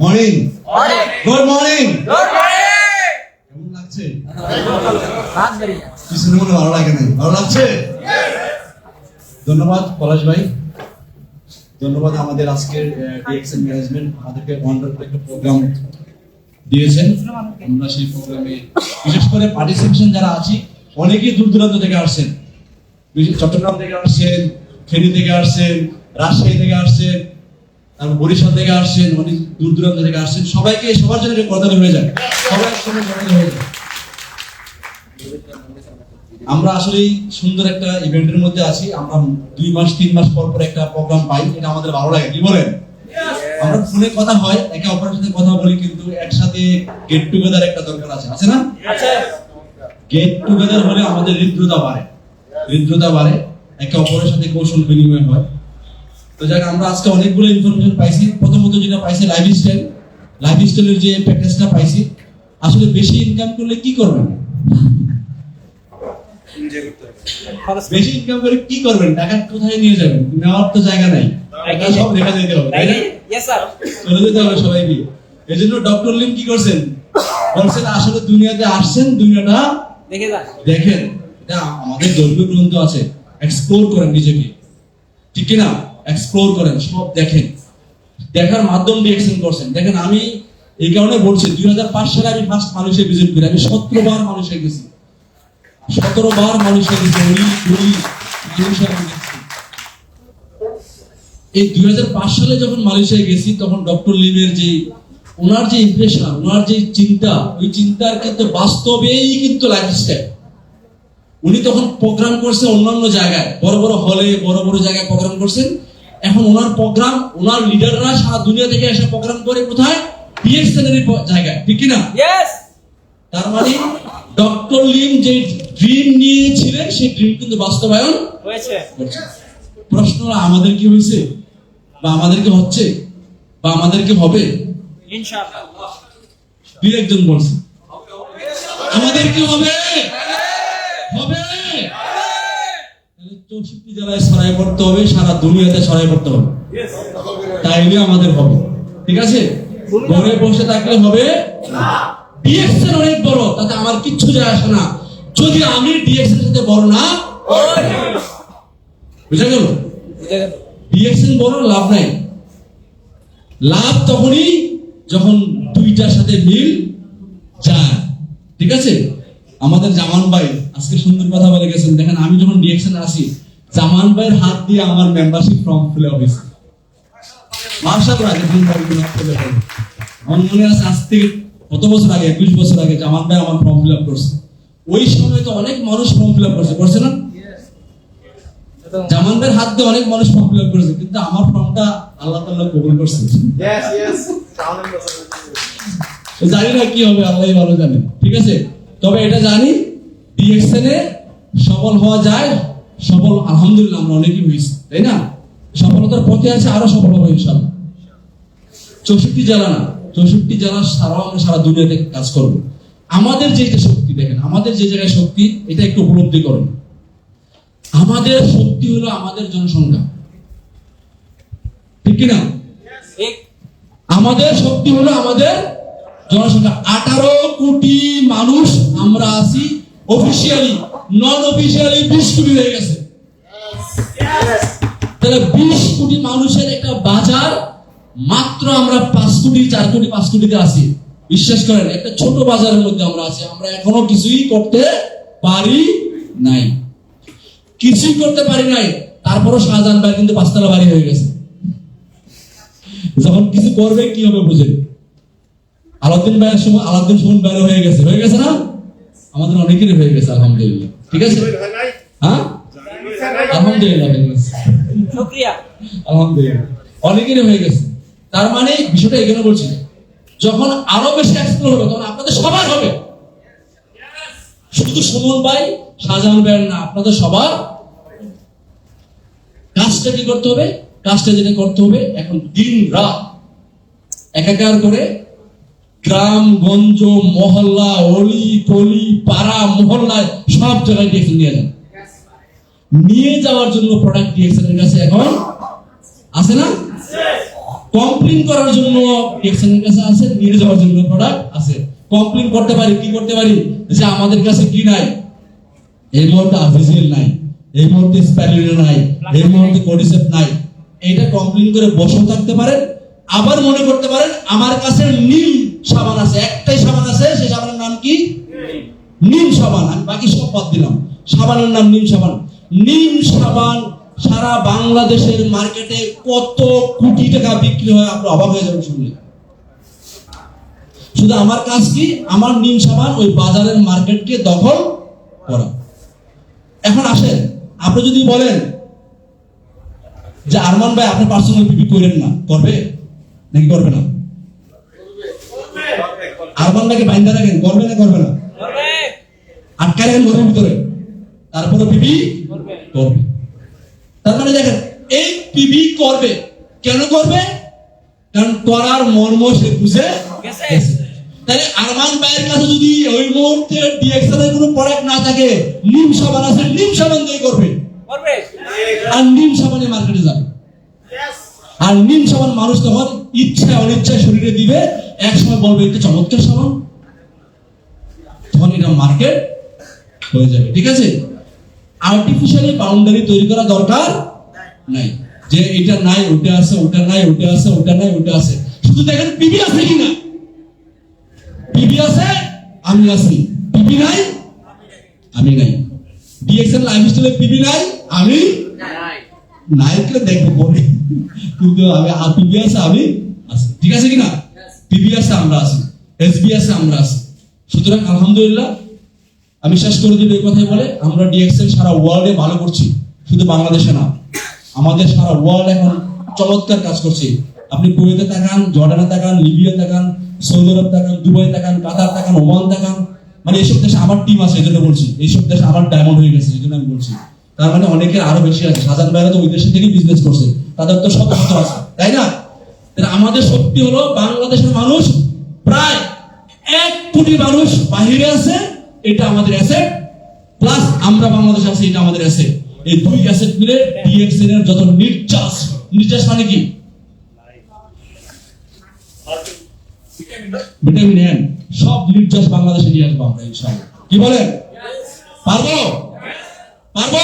Morning. Good morning. কেমন লাগছে? রাত মনে ভালো লাগে নাই ভালো লাগছে? ধন্যবাদ পলাশ ভাই। ধন্যবাদ আমাদের আজকের ডিএক্সএন ম্যানেজমেন্ট আমাদেরকে ওয়ান্ডারফুল একটা প্রোগ্রাম দিয়েছেন। আমরা সেই প্রোগ্রামে বিশেষ করে পার্টিসিপেশন যারা আছি অনেকেই দূর দূরান্ত থেকে আসছেন। চট্টগ্রাম থেকে আসছেন ফেনী থেকে আসছেন রাজশাহী থেকে আসছেন তারপর বরিশাল থেকে আসছেন অনেক দূর দূরান্ত থেকে আসছেন সবাইকে সবার জন্য করতালি হয়ে যায় একসঙ্গে করতালি হয়ে যায় আমরা আসলে সুন্দর একটা ইভেন্টের মধ্যে আছি। আমরা দুই মাস তিন মাস পর পর একটা প্রোগ্রাম পাই। এটা আমাদের ভালো লাগে। কি বলেন? আমরা ফোনে কথা হয় একে অপরের সাথে কথা বলি কিন্তু একসাথে গেট টুগেদার একটা দরকার আছে। আছে না? গেট টুগেদার হলে আমাদের হৃদ্রতা বাড়ে। হৃদ্রতা বাড়ে। একে অপরের সাথে কৌশল বিনিময় হয়। তো যাক আমরা আজকে অনেকগুলো ইনফরমেশন পাইছি। প্রথমত যেটা পাইছি লাইফ স্টাইল লাইফ স্টাইলের যে প্র্যাকটিসটা পাইছি আসলে বেশি ইনকাম করলে কি করবেন? বেশি ইনকাম করে কি করবেন? টাকা কোথায় নিয়ে যাবেন? নেওয়ার তো জায়গা নাই। সব দিতে হবে তাই না? চলে যেতে হবে সবাইকে এই জন্য ডক্টর লিম কি করছেন? বলছেন আসলে দুনিয়াতে আসছেন দুনিয়াটা দেখে যান। দেখেন। এটা আমাদের ধর্মীয় গ্রন্থ আছে। এক্সপ্লোর করেন নিজেকে। ঠিক কি না এক্সপ্লোর করেন, সব দেখেন। দেখার মাধ্যম দিয়ে এক্সেন করছেন। দেখেন, আমি এই কারণে বলছি, দুই হাজার পাঁচ সালে আমি ফার্স্ট মানুষের ভিজিট করি। আমি সতেরো বার মানুষে গেছি। সতেরো বার মানুষে গেছি। উনি উনি মানুষের গেছি। এই দুই হাজার পাঁচ সালে যখন মালয়েশিয়ায় গেছি, তখন ডক্টর লিমের যে, ওনার যে ইমপ্রেশন ওনার যে চিন্তা, ওই চিন্তার কিন্তু বাস্তবেই কিন্তু লাইফস্টাইল উনি তখন প্রোগ্রাম করছে অন্যান্য জায়গায়। বড় বড় হলে বড় বড় জায়গায় প্রোগ্রাম করছেন। এখন ওনার প্রোগ্রাম ওনার লিডাররা সারা দুনিয়া থেকে এসে প্রোগ্রাম করে কোথায়? ডিএক্সএন এর জায়গায় ঠিক কি না ইয়েস তার মানে ডক্টর লিম যে ড্রিম নিয়েছিলেন সেই ড্রিম কিন্তু বাস্তবায়ন হয়েছে। প্রশ্ন আমাদের কি হয়েছে? বা আমাদের কি হচ্ছে? বা আমাদের কি হবে? ইনশাআল্লাহ। দুই একজন বলছে। আমাদের কি হবে তাহলে চৌষট্টি জেলায় ছড়াই পড়তে হবে, সারা দুনিয়াতে ছড়াই পড়তে হবে। তাইলে আমাদের হবে। ঠিক আছে? ঘরে বসে থাকলে হবে ডিএক্সএন অনেক বড়, তাতে আমার কিচ্ছু যায় আসে না। যদি আমি ডিএক্সএন সাথে বড় না, বুঝা গেল? গেল বড় লাভ নাই। লাভ তখনই যখন দুইটার সাথে মিল যায়। ঠিক আছে? আমাদের জামান ভাই আজকে সুন্দর কথা বলে গেছেন। দেখেন, আমি যখন ডিএক্সএন আসি জামান ভাইয়ের হাত দিয়ে আমার মেম্বারশিপ ফর্ম খুলে ফর্মগুলো খুলে ফেলে। আমার মনে আছে আজ থেকে কত বছর আগে একুশ বছর আগে জামান ভাই আমার ফর্ম ফিল আপ করছে। ওই সময় তো অনেক মানুষ ফর্ম ফিল আপ করছে করছে না? জামান ভাইয়ের হাত দিয়ে অনেক মানুষ ফর্ম ফিল আপ করেছে কিন্তু আমার ফর্মটা আল্লাহ তাআলা কবুল করছে। জানি না কি হবে আল্লাহ ভালো জানে। ঠিক আছে? তবে এটা জানি ডিএক্সএন এ সফল হওয়া যায় সফল আলহামদুলিল্লাহ আমরা অনেকই হয়েছি তাই না? সফলতার পথে আছে আরও সফল হবে ইনশাল্লাহ চৌষট্টি জেলা না চৌষট্টি জেলা সারা আমরা সারা দুনিয়াতে কাজ করব। আমাদের যে শক্তি দেখেন আমাদের যে জায়গায় শক্তি এটা একটু উপলব্ধি করেন। আমাদের শক্তি হলো আমাদের জনসংখ্যা। ঠিক কি না ঠিক আমাদের শক্তি হলো আমাদের জনসংখ্যা। আঠারো কোটি মানুষ আমরা আছি অফিসিয়ালি নন অফিসিয়ালি বিশ কোটি হয়ে গেছে। তাহলে বিশ কোটি মানুষের একটা বাজার মাত্র আমরা পাঁচ কোটি, চার কোটি, পাঁচ কোটিতে আছি। বিশ্বাস করেন, একটা ছোট বাজারের মধ্যে আমরা আছি। আমরা এখনও কিছুই করতে পারি নাই। কিছুই করতে পারি নাই, তারপরও শাহজাহান ভাই কিন্তু পাঁচতলা বাড়ি হয়ে গেছে। যখন কিছু করবে, কি হবে বুঝে? আলাউদ্দিন ভাইয়ের সময় আলাউদ্দিন সুমন ভাইয়ের হয়ে গেছে। হয়ে গেছে না? আমাদের অনেকেরই হয়ে গেছে, আলহামদুলিল্লাহ। ঠিক আছে? হ্যাঁ? আলহামদুলিল্লাহ শুকরিয়া। আলহামদুলিল্লাহ। অনেকেরই হয়ে গেছে। তার মানে বিষয়টা এখানে বলছি যখন আরও বেশি এক্সপ্লোর হবে তখন আপনাদের সবার হবে। শুধু সুমন ভাই শাহজাহান ভাইয়ের না আপনাদের সবার। কাজটা কি করতে হবে? কাজটা যেটা করতে হবে এখন দিন রাত একাকার করে গ্রাম, গঞ্জ, মহল্লা, অলি, গলি, পাড়া মহল্লায় সব জায়গায় ডিএক্সএল নিয়ে যান নিয়ে যাওয়ার জন্য প্রোডাক্ট ডিএক্সএল এর কাছে এখন আছে না? কমপ্লেন করার জন্য এক্সেনের কাছে আছে, নিয়ে যাওয়ার জন্য প্রোডাক্ট আছে। কমপ্লেন করতে পারি, কি করতে পারি? যে আমাদের কাছে কি নাই? এই মুহূর্তে আফিজিয়াল নাই, এই মুহূর্তে স্প্যালিনো নাই, এই মুহূর্তে কোডিসেপ নাই। এটা কমপ্লেন করে বসে থাকতে পারেন আবার মনে করতে পারেন, আমার কাছে নিম সাবান আছে, একটাই সাবান আছে, সেই সাবানের নাম কি? নিম সাবান, আমি বাকি সব বাদ দিলাম। সাবানের নাম নিম সাবান। নিম সাবান সারা বাংলাদেশের মার্কেটে কত কোটি টাকা বিক্রি হয় আপনি অবাক হয়ে যাবেন শুনলে। শুধু আমার কাজ কি? আমার নিম সাবান ওই বাজারের মার্কেটকে দখল করা। এখন আসেন, আপনি যদি বলেন যে আরমান ভাই, আপনি পার্সোনাল পিপি করেন না, করবে? নাকি করবে না? আরমান ভাইকে বাইন্দা রাখেন? করবে না করবে না? আটকা রাখেন ঘরের ভিতরে। তারপরে পিপি করবে। তার মানে দেখেন এই পিবি করবে। কেন করবে? কারণ করার মর্ম সে বুঝে। তাহলে আরমান ভাইয়ের কাছে যদি ওই মুহূর্তে ডিএক্সএল এর কোনো প্রোডাক্ট না থাকে নিম সাবান আছে নিম সাবান দিয়ে করবে। করবে। আর নিম সাবানে মার্কেটে যাবে আর নিম সাবান মানুষ তখন ইচ্ছা অনিচ্ছায় শরীরে দিবে এক সময় বলবে একটা চমৎকার সাবান তখন এটা মার্কেট হয়ে যাবে ঠিক আছে আর্টিফিশিয়ালি বাউন্ডারি তৈরি করা দরকার নাই যে এটা নাই ওটা আছে ওটা নাই ওটা আছে ওটা নাই ওটা আছে শুধু দেখেন পিবি আছে কিনা পিবি আছে আমি আছি পিবি নাই আমি নাই ডিএক্সএল লাইফ স্টাইলে পিবি নাই আমি নায়ককে দেখব পরে কিন্তু আমি পিবি আছে আমি ঠিক আছে কিনা? পিবি আছে আমরা আছি এসবি আছে আমরা আছি। সুতরাং আলহামদুলিল্লাহ আমি শেষ করে দিই এই কথাই বলে আমরা ডিএক্সএল সারা ওয়ার্ল্ডে ভালো করছি শুধু বাংলাদেশে না। আমাদের সারা ওয়ার্ল্ড এখন চমৎকার কাজ করছে। আপনি কুয়েতে তাকান জর্ডানে তাকান লিবিয়া তাকান সৌদি আরব তাকান দুবাই তাকান কাতার তাকান ওমান তাকান মানে এইসব দেশে আমার টিম আছে এই জন্য বলছি। এইসব দেশে আমার ডায়মন্ড হয়ে গেছে এই জন্য আমি বলছি। তার মানে অনেকের আরও বেশি আছে। সাজান ভাইরা তো ওই দেশে থেকে বিজনেস করছে। তাদের তো শত শত আছে তাই না? আমাদের শক্তি হলো বাংলাদেশের মানুষ প্রায় এক কোটি মানুষ বাহিরে আছে, এটা আমাদের অ্যাসেট প্লাস আমরা বাংলাদেশ আছি, এটা আমাদের অ্যাসেট এই দুই অ্যাসেট মিলে ডিএক্সএন এর যত নির্যাস নির্যাস মানে কি? ভিটামিন এন সব নির্যাস বাংলাদেশে নিয়ে আসব আমরা, ইনশাআল্লাহ। কি বলেন? পারব? পারব?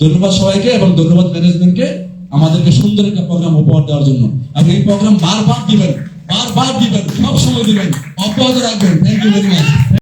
ধন্যবাদ সবাইকে এবং ধন্যবাদ ম্যানেজমেন্টকে আমাদেরকে সুন্দর একটা প্রোগ্রাম উপহার দেওয়ার জন্য। এবং এই প্রোগ্রাম বারবার দিবেন বারবার দিবেন সব সময় দিবেন। অব্যাহত রাখবেন। Thank you very much